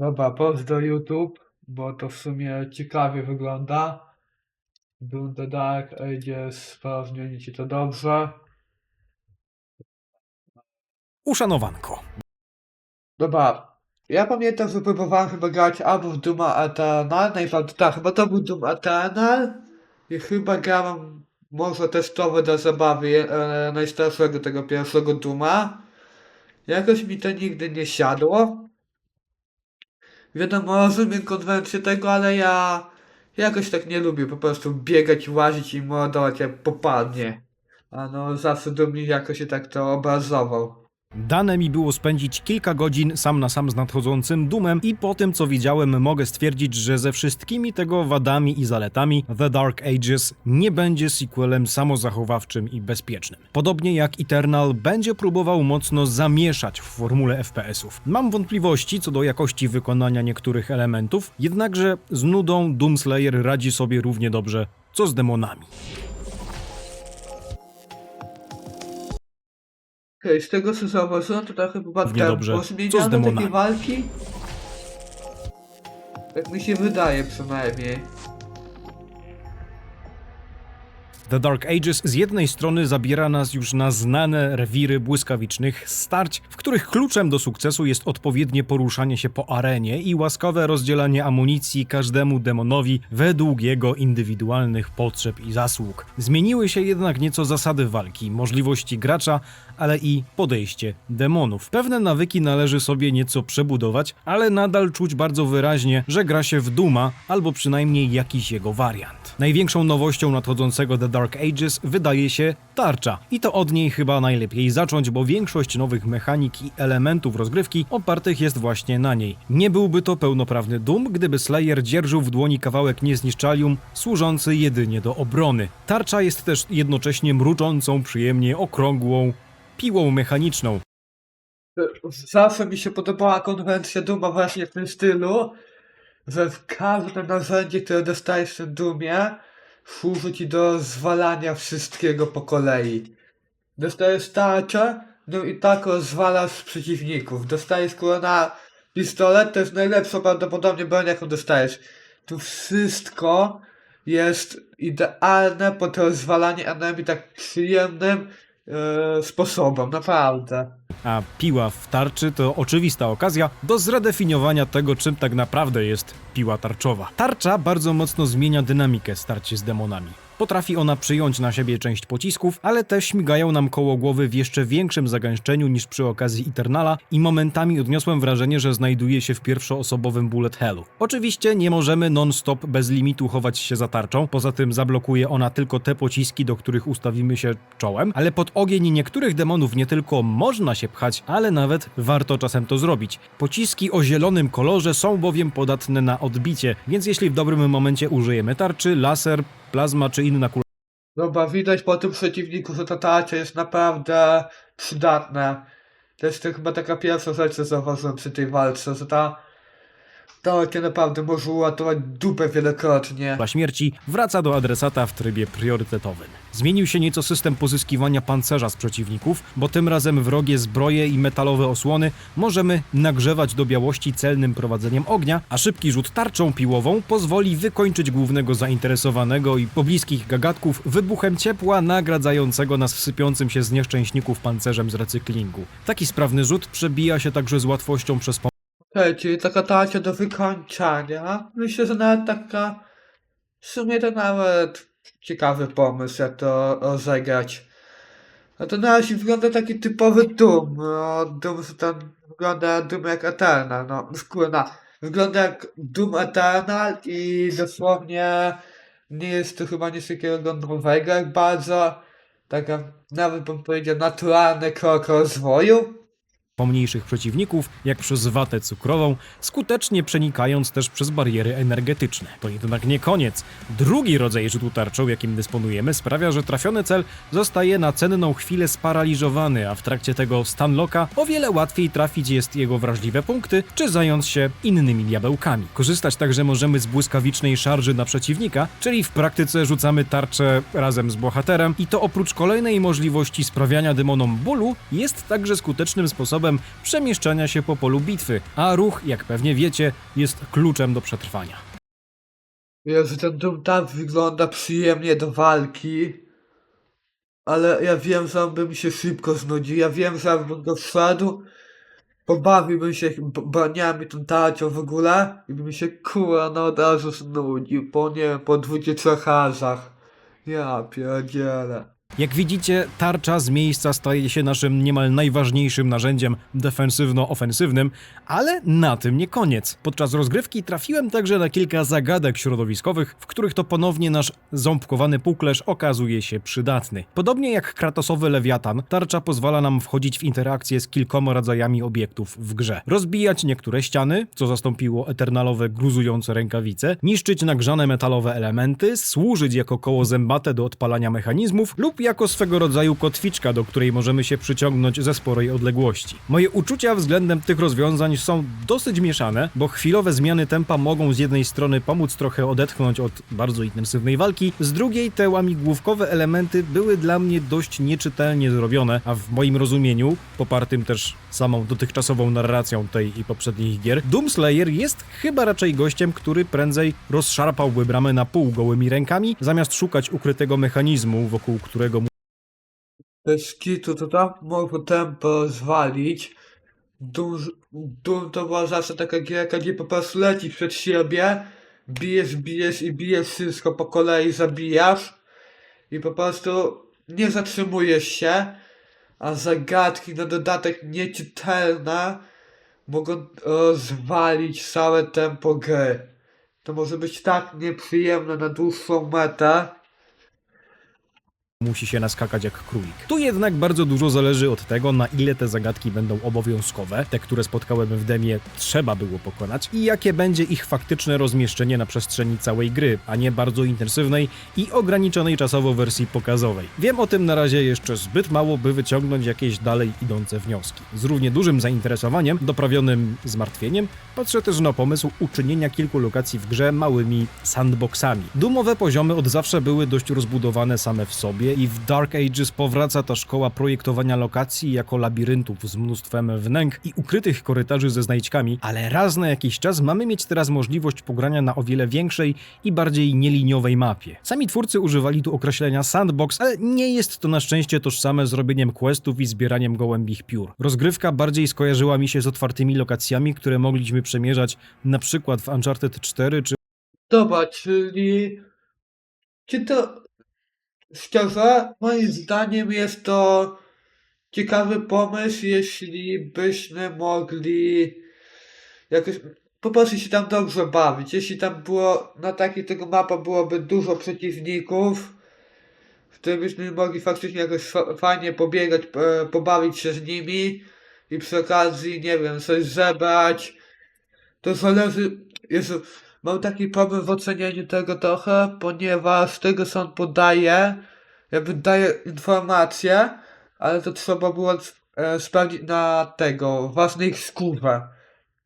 Dobra, post do YouTube, bo to w sumie ciekawie wygląda. Doom the Dark Ages, sprawdzili ci to dobrze. Uszanowanko. Dobra, ja pamiętam, że próbowałem chyba grać albo w Dooma Eternal, najpierw tak, chyba to był Doom Eternal i chyba grałem może testowo dla zabawy e, najstarszego tego pierwszego Dooma. Jakoś mi to nigdy nie siadło. Wiadomo, rozumiem konwencję tego, ale ja jakoś tak nie lubię po prostu biegać, łazić i mordować jak popadnie. A no zawsze do mnie jakoś się tak to obrazował. Dane mi było spędzić kilka godzin sam na sam z nadchodzącym Doomem i po tym co widziałem mogę stwierdzić, że ze wszystkimi tego wadami i zaletami The Dark Ages nie będzie sequelem samozachowawczym i bezpiecznym. Podobnie jak Eternal będzie próbował mocno zamieszać w formule FPS-ów. Mam wątpliwości co do jakości wykonania niektórych elementów, jednakże z nudą Doomslayer radzi sobie równie dobrze co z demonami. Okej, z tego co zauważyłem, to trochę chyba Równie dobrze. Co z zmieniano demonami? takiej walki. Tak mi się wydaje przynajmniej. The Dark Ages z jednej strony zabiera nas już na znane rewiry błyskawicznych starć, w których kluczem do sukcesu jest odpowiednie poruszanie się po arenie i łaskowe rozdzielanie amunicji każdemu demonowi według jego indywidualnych potrzeb i zasług. Zmieniły się jednak nieco zasady walki, możliwości gracza, ale i podejście demonów. Pewne nawyki należy sobie nieco przebudować, ale nadal czuć bardzo wyraźnie, że gra się w Duma albo przynajmniej jakiś jego wariant. Największą nowością nadchodzącego The Dark Ages wydaje się tarcza. I to od niej chyba najlepiej zacząć, bo większość nowych mechanik i elementów rozgrywki opartych jest właśnie na niej. Nie byłby to pełnoprawny Doom, gdyby Slayer dzierżył w dłoni kawałek niezniszczalium służący jedynie do obrony. Tarcza jest też jednocześnie mruczącą, przyjemnie okrągłą piłą mechaniczną. Zawsze mi się podobała konwencja Duma właśnie w tym stylu, że każde narzędzie, które dostajesz w Dumie, służy ci do zwalania wszystkiego po kolei. Dostajesz tarczę, no i tak rozwalasz przeciwników. Dostajesz kurna pistolet, to jest najlepsza prawdopodobnie broń, jaką dostajesz. Tu wszystko jest idealne pod rozwalanie enemy tak przyjemnym e, sposobem, naprawdę. A piła w tarczy to oczywista okazja do zredefiniowania tego, czym tak naprawdę jest piła tarczowa. Tarcza bardzo mocno zmienia dynamikę starcie z demonami. Potrafi ona przyjąć na siebie część pocisków, ale te śmigają nam koło głowy w jeszcze większym zagęszczeniu niż przy okazji Eternala i momentami odniosłem wrażenie, że znajduje się w pierwszoosobowym bullet hellu. Oczywiście nie możemy non-stop bez limitu chować się za tarczą, poza tym zablokuje ona tylko te pociski, do których ustawimy się czołem, ale pod ogień niektórych demonów nie tylko można się pchać, ale nawet warto czasem to zrobić. Pociski o zielonym kolorze są bowiem podatne na odbicie, więc jeśli w dobrym momencie użyjemy tarczy, laser, plazma czy inna kula Dobra, widać po tym przeciwniku, że ta tarcza jest naprawdę przydatna. To jest to chyba taka pierwsza rzecz, co zauważyłem przy tej walce, że ta tarcza naprawdę może uratować dupę wielokrotnie. śmierci wraca do adresata w trybie priorytetowym. Zmienił się nieco system pozyskiwania pancerza z przeciwników, bo tym razem wrogie zbroje i metalowe osłony możemy nagrzewać do białości celnym prowadzeniem ognia, a szybki rzut tarczą piłową pozwoli wykończyć głównego zainteresowanego i pobliskich gagatków wybuchem ciepła nagradzającego nas wsypiącym się z nieszczęśników pancerzem z recyklingu. Taki sprawny rzut przebija się także z łatwością przez Hej, czyli taka tarcza do wykończania. Myślę, że nawet taka... W sumie to nawet ciekawy pomysł, jak to rozegrać. No to na razie wygląda taki typowy Doom. No, Doom, że tam wygląda Doom jak Eternal. No, kurna. Wygląda jak Doom Eternal i dosłownie nie jest to chyba nic takiego nowego jak bardzo. Taka, nawet bym powiedział, naturalny krok rozwoju. Pomniejszych przeciwników, jak przez watę cukrową, skutecznie przenikając też przez bariery energetyczne. To jednak nie koniec. Drugi rodzaj rzutu tarczą, jakim dysponujemy, sprawia, że trafiony cel zostaje na cenną chwilę sparaliżowany, a w trakcie tego stunlocka o wiele łatwiej trafić jest jego wrażliwe punkty, czy zająć się innymi diabełkami. Korzystać także możemy z błyskawicznej szarży na przeciwnika, czyli w praktyce rzucamy tarczę razem z bohaterem i to oprócz kolejnej możliwości sprawiania demonom bólu, jest także skutecznym sposobem sposobem przemieszczania się po polu bitwy, a ruch, jak pewnie wiecie, jest kluczem do przetrwania. Jezu, ten dom tak wygląda przyjemnie do walki. Ale ja wiem, że on by mi się szybko znudził. Ja wiem, że jakbym go wszedł, pobawiłbym się b- broniami tą tarczą w ogóle i by mi się kurwa no od razu znudził po, nie wiem, po 23 razach. Ja pierdzielę. Jak widzicie, tarcza z miejsca staje się naszym niemal najważniejszym narzędziem defensywno-ofensywnym, ale na tym nie koniec. Podczas rozgrywki trafiłem także na kilka zagadek środowiskowych, w których to ponownie nasz ząbkowany puklerz okazuje się przydatny. Podobnie jak kratosowy lewiatan, tarcza pozwala nam wchodzić w interakcję z kilkoma rodzajami obiektów w grze. Rozbijać niektóre ściany, co zastąpiło eternalowe gruzujące rękawice, niszczyć nagrzane metalowe elementy, służyć jako koło zębate do odpalania mechanizmów lub jako swego rodzaju kotwiczka, do której możemy się przyciągnąć ze sporej odległości. Moje uczucia względem tych rozwiązań są dosyć mieszane, bo chwilowe zmiany tempa mogą z jednej strony pomóc trochę odetchnąć od bardzo intensywnej walki, z drugiej te łamigłówkowe elementy były dla mnie dość nieczytelnie zrobione, a w moim rozumieniu, popartym też samą dotychczasową narracją tej i poprzednich gier, Doomslayer jest chyba raczej gościem, który prędzej rozszarpałby bramę na pół gołymi rękami, zamiast szukać ukrytego mechanizmu, wokół którego Bez kitu to tam mogło tempo zwalić. Dum, Dum to była zawsze taka gierka, gdzie po prostu lecisz przed siebie, bijesz, bijesz i bijesz wszystko po kolei, zabijasz i po prostu nie zatrzymujesz się, a zagadki na dodatek nieczytelne mogą rozwalić całe tempo gry. To może być tak nieprzyjemne na dłuższą metę. Musi się naskakać jak królik. Tu jednak bardzo dużo zależy od tego, na ile te zagadki będą obowiązkowe, te, które spotkałem w demie, trzeba było pokonać i jakie będzie ich faktyczne rozmieszczenie na przestrzeni całej gry, a nie bardzo intensywnej i ograniczonej czasowo wersji pokazowej. Wiem o tym na razie jeszcze zbyt mało, by wyciągnąć jakieś dalej idące wnioski. Z równie dużym zainteresowaniem, doprawionym zmartwieniem, patrzę też na pomysł uczynienia kilku lokacji w grze małymi sandboxami. Dumowe poziomy od zawsze były dość rozbudowane same w sobie i w Dark Ages powraca ta szkoła projektowania lokacji jako labiryntów z mnóstwem wnęk i ukrytych korytarzy ze znajdźkami, ale raz na jakiś czas mamy mieć teraz możliwość pogrania na o wiele większej i bardziej nieliniowej mapie. Sami twórcy używali tu określenia sandbox, ale nie jest to na szczęście tożsame z robieniem questów i zbieraniem gołębich piór. Rozgrywka bardziej skojarzyła mi się z otwartymi lokacjami, które mogliśmy przemierzać na przykład w Uncharted 4 czy Dobra, czyli... Czy to... Szczerze, moim zdaniem jest to ciekawy pomysł, jeśli byśmy mogli jakoś po prostu się tam dobrze bawić. Jeśli tam było, na takiej tego mapa byłoby dużo przeciwników, w których byśmy mogli faktycznie jakoś fa- fajnie pobiegać, e, pobawić się z nimi i przy okazji, nie wiem, coś zebrać, to zależy, Jezu, Mam taki problem w ocenianiu tego trochę, ponieważ tego on podaje, jakby daje informacje, ale to trzeba było e, sprawdzić na tego, własnej skórze,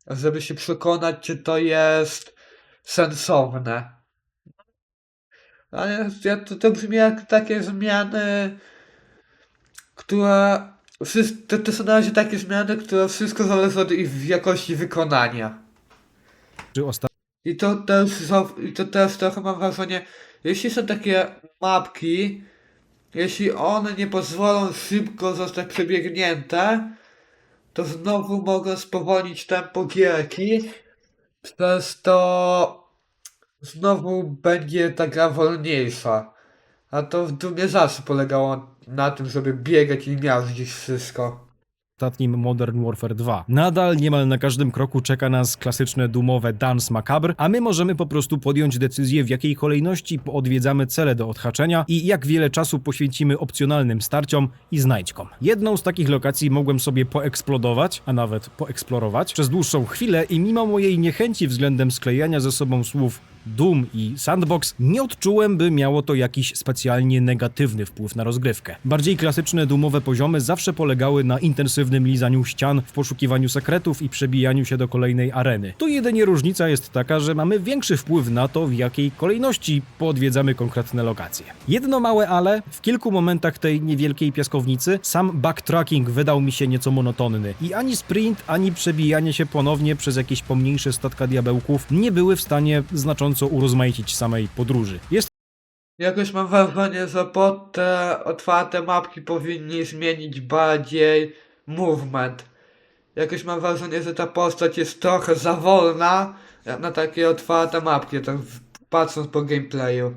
żeby się przekonać, czy to jest sensowne. Ale to, to brzmi jak takie zmiany, które, to, to są na razie takie zmiany, które wszystko zależy od ich jakości wykonania. czy ostatnio I to też, i to też trochę mam wrażenie, jeśli są takie mapki, jeśli one nie pozwolą szybko zostać przebiegnięte, to znowu mogą spowolnić tempo gierki, przez to znowu będzie ta gra wolniejsza. A to w Dumie zawsze polegało na tym, żeby biegać i miażdżyć wszystko. Ostatnim Modern Warfare 2. Nadal niemal na każdym kroku czeka nas klasyczne dumowe Dance Macabre, a my możemy po prostu podjąć decyzję w jakiej kolejności odwiedzamy cele do odhaczenia i jak wiele czasu poświęcimy opcjonalnym starciom i znajdźkom. Jedną z takich lokacji mogłem sobie poeksplodować, a nawet poeksplorować przez dłuższą chwilę i mimo mojej niechęci względem sklejania ze sobą słów Doom i Sandbox, nie odczułem, by miało to jakiś specjalnie negatywny wpływ na rozgrywkę. Bardziej klasyczne Doomowe poziomy zawsze polegały na intensywnym lizaniu ścian, w poszukiwaniu sekretów i przebijaniu się do kolejnej areny. Tu jedynie różnica jest taka, że mamy większy wpływ na to, w jakiej kolejności poodwiedzamy konkretne lokacje. Jedno małe ale, w kilku momentach tej niewielkiej piaskownicy sam backtracking wydał mi się nieco monotonny i ani sprint, ani przebijanie się ponownie przez jakieś pomniejsze statka diabełków nie były w stanie znacząco urozmaicić samej podróży. Jest Jakoś mam wrażenie, że pod te otwarte mapki powinni zmienić bardziej movement. Jakoś mam wrażenie, że ta postać jest trochę za wolna na takie otwarte mapki, tak patrząc po gameplayu.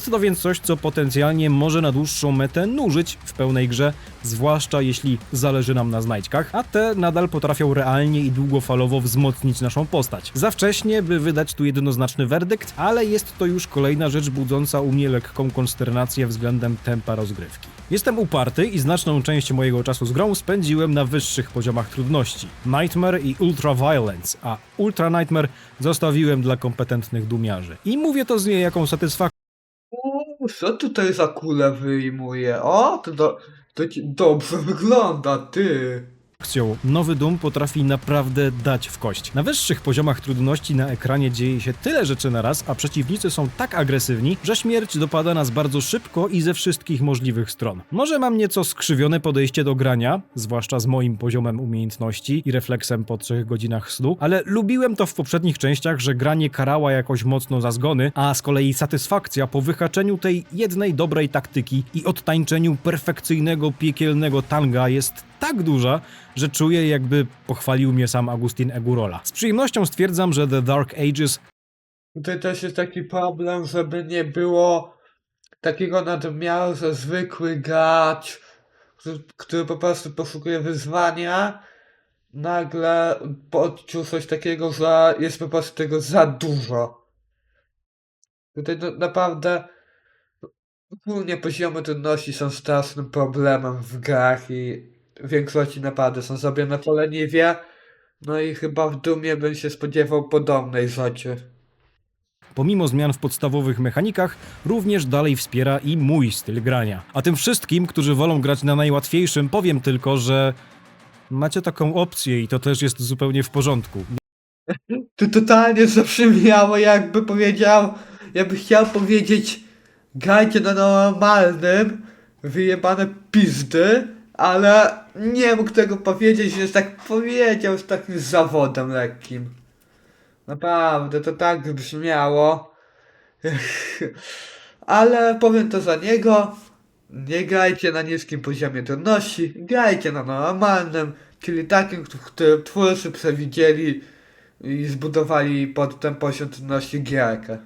Jest to więc coś, co potencjalnie może na dłuższą metę nużyć w pełnej grze, zwłaszcza jeśli zależy nam na znajdźkach, a te nadal potrafią realnie i długofalowo wzmocnić naszą postać. Za wcześnie, by wydać tu jednoznaczny werdykt, ale jest to już kolejna rzecz budząca u mnie lekką konsternację względem tempa rozgrywki. Jestem uparty i znaczną część mojego czasu z grą spędziłem na wyższych poziomach trudności. Nightmare i Ultra Violence, a Ultra Nightmare zostawiłem dla kompetentnych dumiarzy. I mówię to z niejaką satysfakcją, co tutaj za kulę wyjmuje? O, to, do, to ci dobrze wygląda, ty. Akcją nowy Doom potrafi naprawdę dać w kość. Na wyższych poziomach trudności na ekranie dzieje się tyle rzeczy na raz, a przeciwnicy są tak agresywni, że śmierć dopada nas bardzo szybko i ze wszystkich możliwych stron. Może mam nieco skrzywione podejście do grania, zwłaszcza z moim poziomem umiejętności i refleksem po trzech godzinach snu, ale lubiłem to w poprzednich częściach, że gra nie karała jakoś mocno za zgony, a z kolei satysfakcja po wyhaczeniu tej jednej dobrej taktyki i odtańczeniu perfekcyjnego, piekielnego tanga jest tak duża, że czuję jakby pochwalił mnie sam Agustin Egurola. Z przyjemnością stwierdzam, że The Dark Ages Tutaj też jest taki problem, żeby nie było takiego nadmiaru, że zwykły gracz, który, który po prostu poszukuje wyzwania, nagle odczuł coś takiego, że jest po prostu tego za dużo. Tutaj no, naprawdę ogólnie poziomy trudności są strasznym problemem w grach i w większości naprawdę są zrobione po leniwie. No i chyba w Dumie bym się spodziewał podobnej rzeczy. pomimo zmian w podstawowych mechanikach, również dalej wspiera i mój styl grania. A tym wszystkim, którzy wolą grać na najłatwiejszym, powiem tylko, że macie taką opcję i to też jest zupełnie w porządku. To totalnie zabrzmiało jakby powiedział, jakby chciał powiedzieć grajcie na normalnym, wyjebane pizdy, ale nie mógł tego powiedzieć, więc tak powiedział z takim zawodem lekkim. Naprawdę, to tak brzmiało. Ale powiem to za niego. Nie grajcie na niskim poziomie trudności, grajcie na normalnym, czyli takim, który twórcy przewidzieli i zbudowali pod ten poziom trudności gierkę.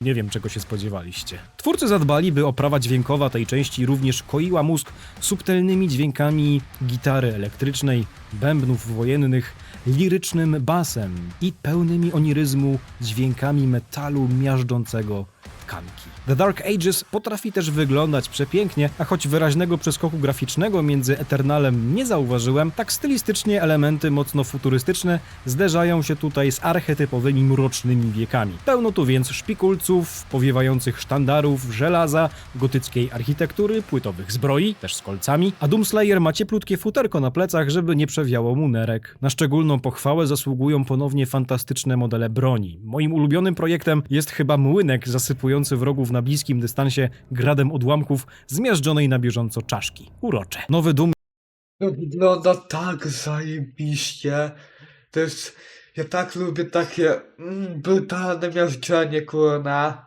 Nie wiem, czego się spodziewaliście. Twórcy zadbali, by oprawa dźwiękowa tej części również koiła mózg subtelnymi dźwiękami gitary elektrycznej, bębnów wojennych, lirycznym basem i pełnymi oniryzmu dźwiękami metalu miażdżącego tkanki. The Dark Ages potrafi też wyglądać przepięknie, a choć wyraźnego przeskoku graficznego między Eternalem nie zauważyłem, tak stylistycznie elementy mocno futurystyczne zderzają się tutaj z archetypowymi mrocznymi wiekami. Pełno tu więc szpikulców, powiewających sztandarów, żelaza, gotyckiej architektury, płytowych zbroi, też z kolcami, a Doomslayer ma cieplutkie futerko na plecach, żeby nie przewiało mu nerek. Na szczególną pochwałę zasługują ponownie fantastyczne modele broni. Moim ulubionym projektem jest chyba młynek zasypujący wrogów na bliskim dystansie gradem odłamków zmiażdżonej na bieżąco czaszki. Urocze. Nowy Doom To wygląda tak zajebiście. To jest... Ja tak lubię takie mm, brutalne miażdżenie, kurna.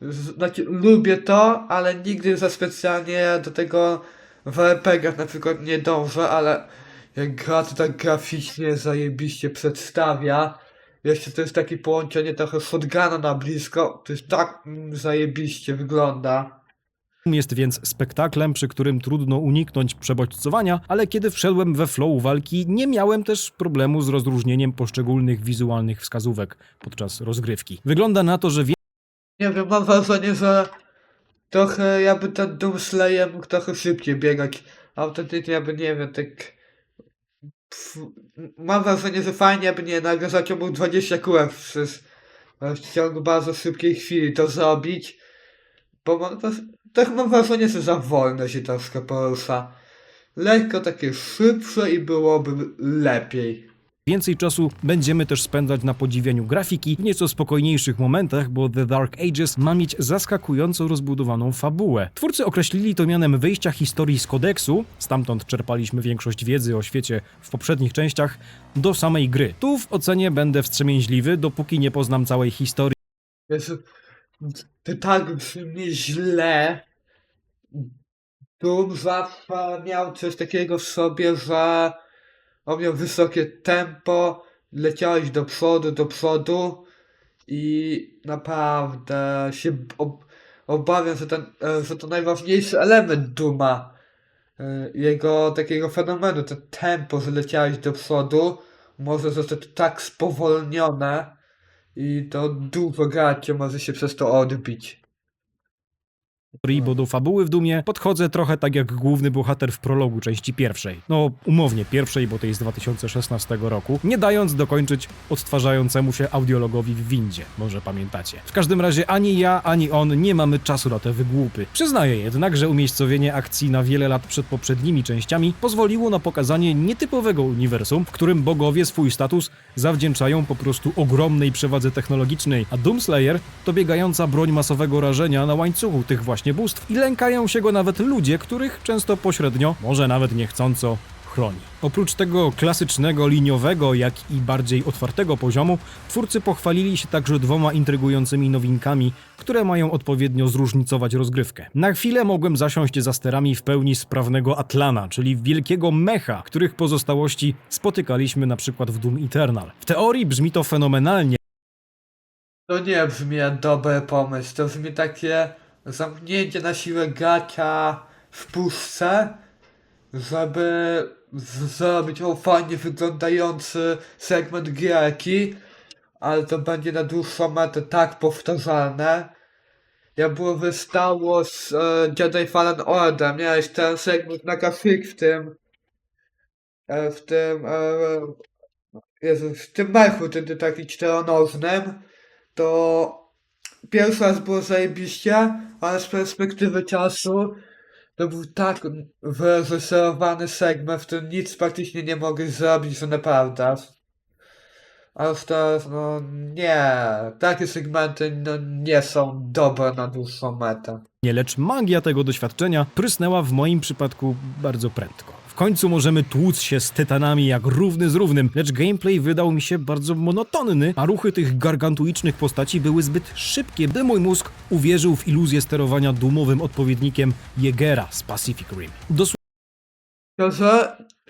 Znaczy, lubię to, ale nigdy za specjalnie do tego w RPG-ach na przykład nie dążę, ale jak gra to tak graficznie zajebiście przedstawia. Jeszcze to jest takie połączenie trochę shotguna na blisko. To jest tak mm, zajebiście wygląda. jest więc spektaklem, przy którym trudno uniknąć przebodźcowania, ale kiedy wszedłem we flow walki, nie miałem też problemu z rozróżnieniem poszczególnych wizualnych wskazówek podczas rozgrywki. Wygląda na to, że Nie wiem, mam wrażenie, że trochę jakby ten Doomslayer mógł trochę szybciej biegać. Autentycznie jakby nie wiem, tak... Mam wrażenie, że fajnie by nie nagle zaciągnął 20 kółek przez w ciągu bardzo szybkiej chwili to zrobić, bo mam, to, tak mam wrażenie, że za wolno się troszkę porusza. Lekko takie szybsze i byłoby lepiej. Więcej czasu będziemy też spędzać na podziwianiu grafiki w nieco spokojniejszych momentach, bo The Dark Ages ma mieć zaskakująco rozbudowaną fabułę. Twórcy określili to mianem wyjścia historii z kodeksu, stamtąd czerpaliśmy większość wiedzy o świecie w poprzednich częściach, do samej gry. Tu w ocenie będę wstrzemięźliwy, dopóki nie poznam całej historii Jezu, to tak brzmi źle. Zawsze miał coś takiego w sobie, że on miał wysokie tempo, leciałeś do przodu, do przodu i naprawdę się ob obawiam, że, ten, e, że to najważniejszy element Duma, e, jego takiego fenomenu, to tempo, że leciałeś do przodu, może zostać tak spowolnione, i to dużo graczy może się przez to odbić. Bo do fabuły w Dumie podchodzę trochę tak jak główny bohater w prologu części pierwszej. No, umownie pierwszej, bo jest z 2016 roku, nie dając dokończyć odtwarzającemu się audiologowi w windzie, może pamiętacie. W każdym razie ani ja, ani on nie mamy czasu na te wygłupy. Przyznaję jednak, że umiejscowienie akcji na wiele lat przed poprzednimi częściami pozwoliło na pokazanie nietypowego uniwersum, w którym bogowie swój status zawdzięczają po prostu ogromnej przewadze technologicznej, a Doomslayer to biegająca broń masowego rażenia na łańcuchu tych właśnie bóstw i lękają się go nawet ludzie, których często pośrednio, może nawet niechcąco, chroni. Oprócz tego klasycznego, liniowego, jak i bardziej otwartego poziomu, twórcy pochwalili się także dwoma intrygującymi nowinkami, które mają odpowiednio zróżnicować rozgrywkę. Na chwilę mogłem zasiąść za sterami w pełni sprawnego Atlana, czyli wielkiego mecha, których pozostałości spotykaliśmy na przykład w Doom Eternal. W teorii brzmi to fenomenalnie, To nie brzmi jak dobry pomysł, to brzmi takie zamknięcie na siłę gracza w puszce, żeby zrobić o fajnie wyglądający segment gierki, ale to będzie na dłuższą metę tak powtarzalne. Jak było wystało z e, Jedi Fallen Order, miałeś ten segment na grafik w tym, e, w tym, e, Jezu, w tym mechu, tym, takim czteronożnym, to pierwszy raz było zajebiście, ale z perspektywy czasu to był tak wyreżyserowany segment, w którym nic praktycznie nie mogłeś zrobić, że naprawdę. A już teraz, no nie, takie segmenty no, nie są dobre na dłuższą metę. lecz magia tego doświadczenia prysnęła w moim przypadku bardzo prędko. Końcu możemy tłuc się z tytanami jak równy z równym, lecz gameplay wydał mi się bardzo monotonny, a ruchy tych gargantuicznych postaci były zbyt szybkie, by mój mózg uwierzył w iluzję sterowania dumowym odpowiednikiem Jegera z Pacific Rim. Dosłownie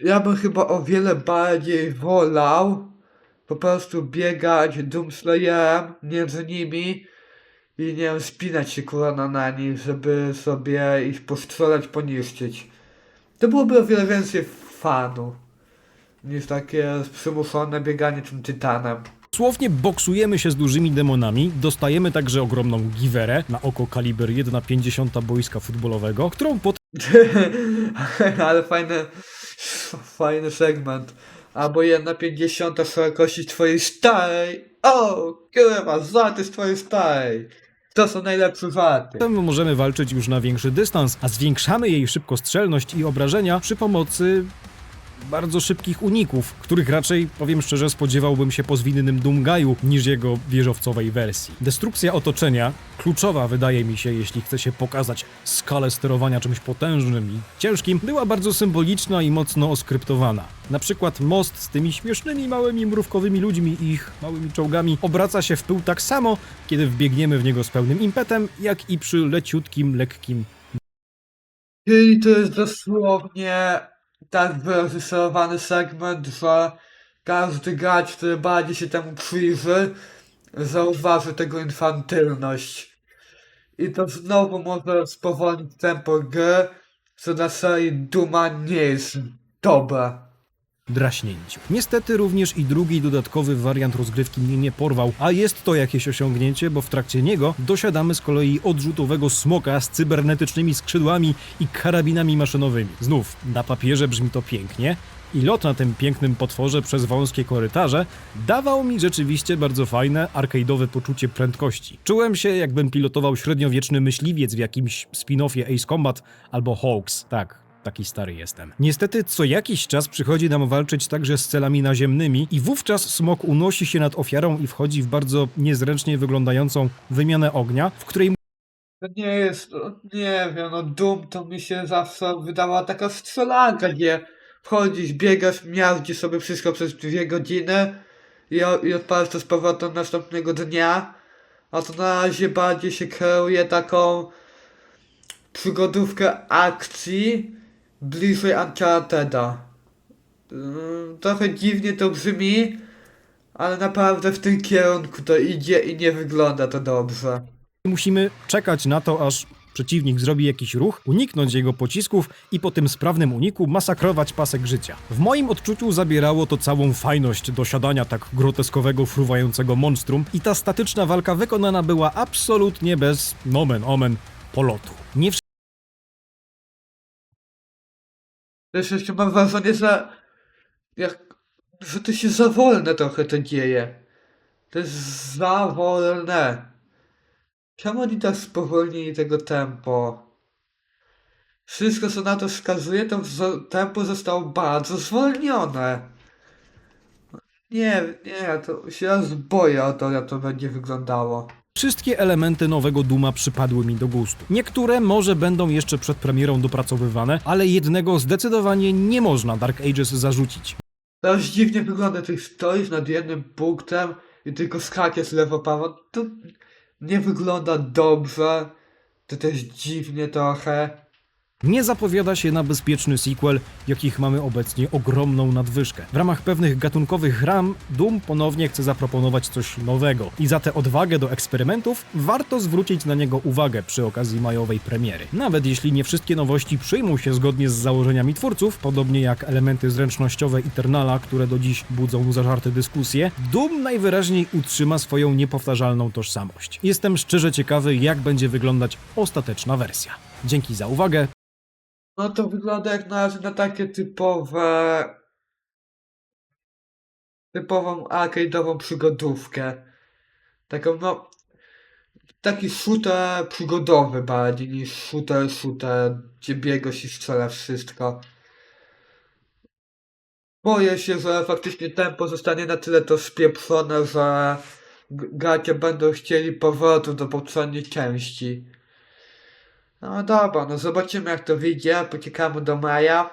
ja bym chyba o wiele bardziej wolał po prostu biegać Doomslayerem między nimi i nie wiem, spinać się kurwa na nich, żeby sobie ich postrzelać, poniszczyć. To byłoby o wiele więcej fanu niż takie przymuszone bieganie tym tytanem. Dosłownie boksujemy się z dużymi demonami, dostajemy także ogromną giwerę na oko kaliber 1,50 boiska futbolowego, którą Ale fajny, fajny segment. Albo jedna pięćdziesiąta szerokości twojej starej. O, kurwa, żarty z twojej starej. To są najlepsze żarty. Potem możemy walczyć już na większy dystans, a zwiększamy jej szybkostrzelność i obrażenia przy pomocy bardzo szybkich uników, których raczej, powiem szczerze, spodziewałbym się po zwinnym Doomgaju niż jego wieżowcowej wersji. Destrukcja otoczenia, kluczowa wydaje mi się, jeśli chce się pokazać skalę sterowania czymś potężnym i ciężkim, była bardzo symboliczna i mocno oskryptowana. Na przykład most z tymi śmiesznymi małymi mrówkowymi ludźmi i ich małymi czołgami obraca się w pył tak samo, kiedy wbiegniemy w niego z pełnym impetem, jak i przy leciutkim, lekkim Czyli to jest dosłownie tak wyreżyserowany segment, że każdy gracz, który bardziej się temu przyjrzy, zauważy tego infantylność. I to znowu może spowolnić tempo gry, co dla serii Duma nie jest dobre. Draśnięciu. Niestety również i drugi dodatkowy wariant rozgrywki mnie nie porwał, a jest to jakieś osiągnięcie, bo w trakcie niego dosiadamy z kolei odrzutowego smoka z cybernetycznymi skrzydłami i karabinami maszynowymi. Znów, na papierze brzmi to pięknie, I lot na tym pięknym potworze przez wąskie korytarze dawał mi rzeczywiście bardzo fajne, arcade'owe poczucie prędkości. Czułem się, jakbym pilotował średniowieczny myśliwiec w jakimś spin-offie Ace Combat albo Hawks. Tak, taki stary jestem. Niestety co jakiś czas przychodzi nam walczyć także z celami naziemnymi i wówczas smok unosi się nad ofiarą i wchodzi w bardzo niezręcznie wyglądającą wymianę ognia, w której To nie jest, no, nie wiem, no Doom to mi się zawsze wydawała taka strzelanka, gdzie wchodzisz, biegasz, miażdżysz sobie wszystko przez dwie godziny i, i odpalasz to z powrotem następnego dnia, a to na razie bardziej się kreuje taką przygodówkę akcji bliżej Uncharted'a. Ym, Trochę dziwnie to brzmi, ale naprawdę w tym kierunku to idzie i nie wygląda to dobrze. musimy czekać na to, aż przeciwnik zrobi jakiś ruch, uniknąć jego pocisków i po tym sprawnym uniku masakrować pasek życia. W moim odczuciu zabierało to całą fajność dosiadania tak groteskowego, fruwającego monstrum i ta statyczna walka wykonana była absolutnie bez nomen omen polotu. Nie Też jeszcze mam wrażenie, że jak, że to się za wolne trochę to dzieje. To jest za wolne. Czemu oni tak spowolnili tego tempo? Wszystko co na to wskazuje, to tempo zostało bardzo zwolnione. Nie, nie, to się aż boję o to, jak to będzie wyglądało. Wszystkie elementy nowego Duma przypadły mi do gustu. Niektóre może będą jeszcze przed premierą dopracowywane, ale jednego zdecydowanie nie można Dark Ages zarzucić. Teraz dziwnie wygląda, ty stoisz nad jednym punktem i tylko skakiesz lewo prawo. To nie wygląda dobrze. To też dziwnie trochę. Nie zapowiada się na bezpieczny sequel, jakich mamy obecnie ogromną nadwyżkę. W ramach pewnych gatunkowych ram Doom ponownie chce zaproponować coś nowego i za tę odwagę do eksperymentów warto zwrócić na niego uwagę przy okazji majowej premiery. Nawet jeśli nie wszystkie nowości przyjmą się zgodnie z założeniami twórców, podobnie jak elementy zręcznościowe Eternala, które do dziś budzą zażarte dyskusje, Doom najwyraźniej utrzyma swoją niepowtarzalną tożsamość. Jestem szczerze ciekawy, jak będzie wyglądać ostateczna wersja. Dzięki za uwagę, No to wygląda jak na razie na takie typowe... Typową arcade'ową przygodówkę. Taką no... Taki shooter przygodowy bardziej niż shooter shooter, gdzie biegasz i strzela wszystko. Boję się, że faktycznie tempo zostanie na tyle to spieprzone, że gracze będą chcieli powrotu do poprzedniej części. No dobra, no zobaczymy jak to wyjdzie, poczekamy do maja.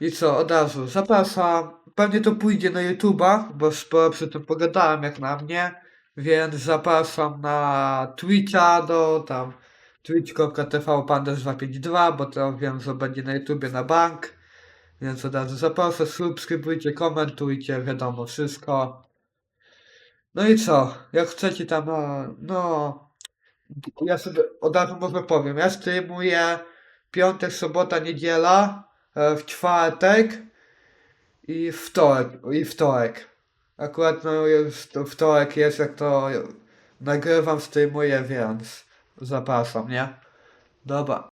I co, od razu zapraszam. Pewnie to pójdzie na YouTube'a, bo sporo przy tym pogadałem jak na mnie. Więc zapraszam na Twitcha do tam twitch.tv pandas252, bo to wiem, że będzie na YouTubie na bank. Więc od razu zapraszam, subskrybujcie, komentujcie, wiadomo, wszystko. No i co? Jak chcecie tam, no, no ja sobie od razu może powiem, ja streamuję piątek, sobota, niedziela, e, w czwartek i wtorek, i wtorek. Akurat no jest, to wtorek jest jak to nagrywam, streamuję, więc zapraszam, nie? Dobra.